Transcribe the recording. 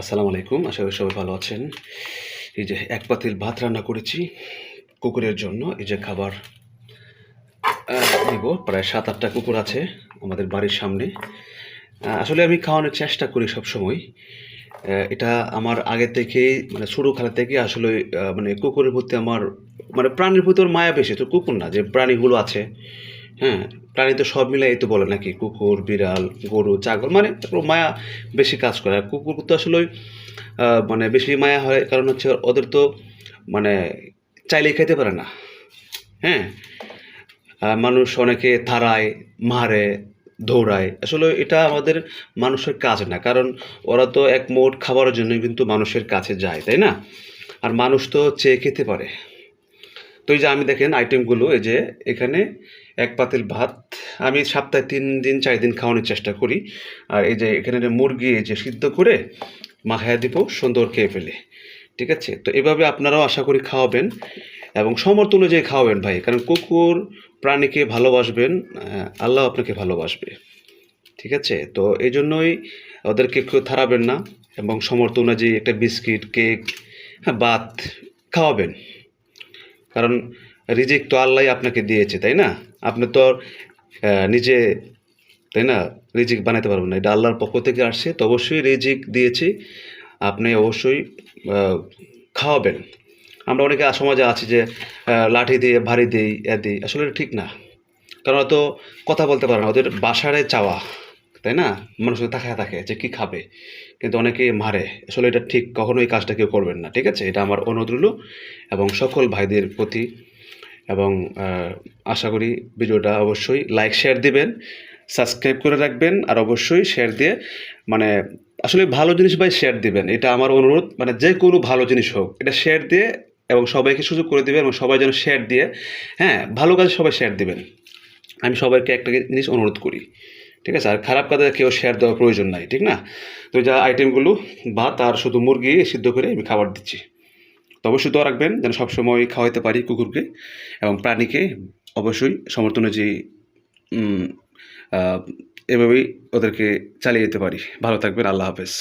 আসসালামু আলাইকুম, আশা করি সবাই ভালো আছেন। এই যে এক পাতিল ভাত রান্না করেছি কুকুরের জন্য, এই যে খাবার দিব প্রায় সাত আটটা কুকুর আছে আমাদের বাড়ির সামনে। আসলে আমি খাওয়ানোর চেষ্টা করি সব সময় এটা আমার আগে থেকে মানে ছোটো খেলা থেকে আসলে মানে কুকুরের প্রতি আমার মানে প্রাণীর প্রতি ওর মায়া বেশি। তো কুকুর না, যে প্রাণীগুলো আছে হ্যাঁ প্রাণী তো সব মিলাই তো বলে নাকি কুকুর, বিড়াল, গরু, ছাগল মানে মায়া বেশি কাজ করে। আর কুকুর তো আসলে মানে বেশি মায়া হয় কারণ হচ্ছে ওদের তো মানে চাইলেই খেতে পারে না। হ্যাঁ মানুষ অনেকে থারায় মারে, দৌড়ায়। আসলে এটা আমাদের মানুষের কাজ না, কারণ ওরা তো এক মোট খাবারের জন্য কিন্তু মানুষের কাছে যায়, তাই না? আর মানুষ তো চেয়ে খেতে পারে। তো এই যে আমি দেখেন আইটেমগুলো এই যে এখানে এক পাতিল ভাত, আমি সপ্তাহে তিন দিন, চার দিন খাওয়ানোর চেষ্টা করি। আর এই যে এখানে মুরগি এই যে সিদ্ধ করে মাখায়া দিব, সুন্দর খেয়ে ফেলে। ঠিক আছে? তো এভাবে আপনারাও আশা করি খাওয়াবেন এবং সমর্থ অনুযায়ী খাওয়াবেন ভাই, কারণ কুকুর প্রাণীকে ভালোবাসবেন আল্লাহ আপনাকে ভালোবাসবে। ঠিক আছে? তো এই জন্যই ওদেরকে কেউ থারাবেন না এবং সমর্থ অনুযায়ী একটা বিস্কিট, কেক হ্যাঁ ভাত খাওয়াবেন। কারণ রিজিক তো আল্লাহ আপনাকে দিয়েছে, তাই না? আপনি তো নিজে, তাই না? রিজিক বানাতে পারবেন না। এটা আল্লাহর পক্ষ থেকে আসছে, তো অবশ্যই রিজিক দিয়েছি। আপনি অবশ্যই খাওয়াবেন। আমরা অনেকে সমাজে আছি যে লাঠি দিয়ে, ভারী দিই, এ দিই। আসলে ঠিক না। কারণ ওরা তো কথা বলতে পারে না। ওদের বাসারে চাওয়া। তাই না? মানুষের তাকায় থাকে যে কী খাবে। কিন্তু অনেকেই মারে। আসলে এটা ঠিক কখনোই কাজটা কেউ করবেন না, ঠিক আছে? এটা আমার অনুরোধ এবং সকল ভাইদের প্রতি এবং আশা করি ভিডিওটা অবশ্যই লাইক শেয়ার দিবেন সাবস্ক্রাইব করে রাখবেন, আর অবশ্যই শেয়ার দিয়ে মানে আসলে ভালো জিনিস ভাই শেয়ার দিবেন। এটা আমার অনুরোধ। মানে যে কোনো ভালো জিনিস হোক, এটা শেয়ার দিয়ে এবং সবাইকে সুযোগ করে দিবেন এবং সবাই যেন শেয়ার দিয়ে হ্যাঁ ভালো কাজে সবাই শেয়ার দিবেন। আমি সবাইকে একটা জিনিস অনুরোধ করি। ঠিক আছে? আর খারাপ কাজে কেউ শেয়ার দেওয়ার প্রয়োজন নাই, ঠিক না? তো যা আইটেমগুলো ভাত আর শুধু মুরগি সিদ্ধ করে আমি খাবার দিচ্ছি। তো অবশ্যই রাখবেন যেন সবসময় খাওয়াইতে পারি কুকুরকে এবং প্রাণীকে। অবশ্যই সমর্থনে যে এভাবেই ওদেরকে চালিয়ে যেতে পারি। ভালো থাকবেন, আল্লাহ হাফেজ।